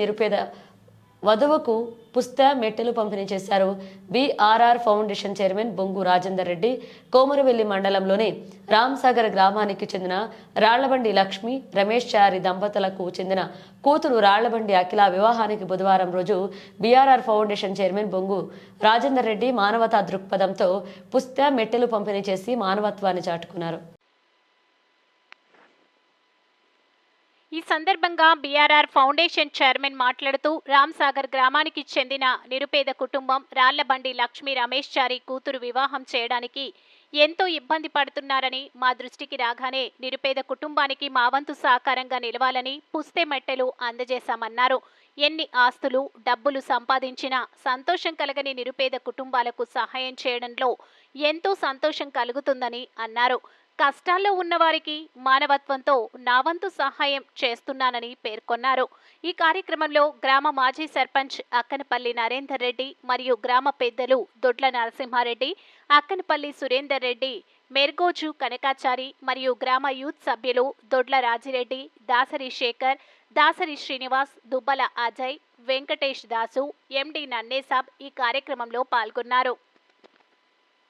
నిరుపేద వధువుకు పుస్త మెట్టెలు పంపిణీ చేశారు. బీఆర్ఆర్ ఫౌండేషన్ చైర్మన్ బొంగు రాజేందర్ రెడ్డి కోమరవెల్లి మండలంలోని రామ్సాగర్ గ్రామానికి చెందిన రాళ్ళబండి లక్ష్మి రమేష్ చారి దంపతులకు చెందిన కూతురు రాళ్ళబండి అఖిల వివాహానికి బుధవారం రోజు బీఆర్ఆర్ ఫౌండేషన్ చైర్మన్ బొంగు రాజేందర్ రెడ్డి మానవతా దృక్పథంతో పుస్త మెట్టెలు పంపిణీ చేసి మానవత్వాన్ని చాటుకున్నారు. ఈ సందర్భంగా బీఆర్ఆర్ ఫౌండేషన్ చైర్మన్ మాట్లాడుతూ రామ్సాగర్ గ్రామానికి చెందిన నిరుపేద కుటుంబం రాళ్ళబండి లక్ష్మీ రమేష్ చారి కూతురు వివాహం చేయడానికి ఎంతో ఇబ్బంది పడుతున్నారని మా దృష్టికి రాగానే నిరుపేద కుటుంబానికి మా వంతు సహకారంగా నిలవాలని పుస్తే మెట్టెలు అందజేశామన్నారు. ఎన్ని ఆస్తులు డబ్బులు సంపాదించినా సంతోషం కలగని నిరుపేద కుటుంబాలకు సహాయం చేయడంలో ఎంతో సంతోషం కలుగుతుందని అన్నారు. కష్టాల్లో ఉన్నవారికి మానవత్వంతో నావంతు సహాయం చేస్తున్నానని పేర్కొన్నారు. ఈ కార్యక్రమంలో గ్రామ మాజీ సర్పంచ్ అక్కనపల్లి నరేందర్ రెడ్డి మరియు గ్రామ పెద్దలు దొడ్ల నరసింహారెడ్డి అక్కనపల్లి సురేందర్ రెడ్డి మెర్గోజు కనకాచారి మరియు గ్రామ యూత్ సభ్యులు దొడ్ల రాజిరెడ్డి దాసరి శేఖర్ దాసరి శ్రీనివాస్ దుబ్బల అజయ్ వెంకటేష్ దాసు ఎండి నన్నేసాబ్ ఈ కార్యక్రమంలో పాల్గొన్నారు.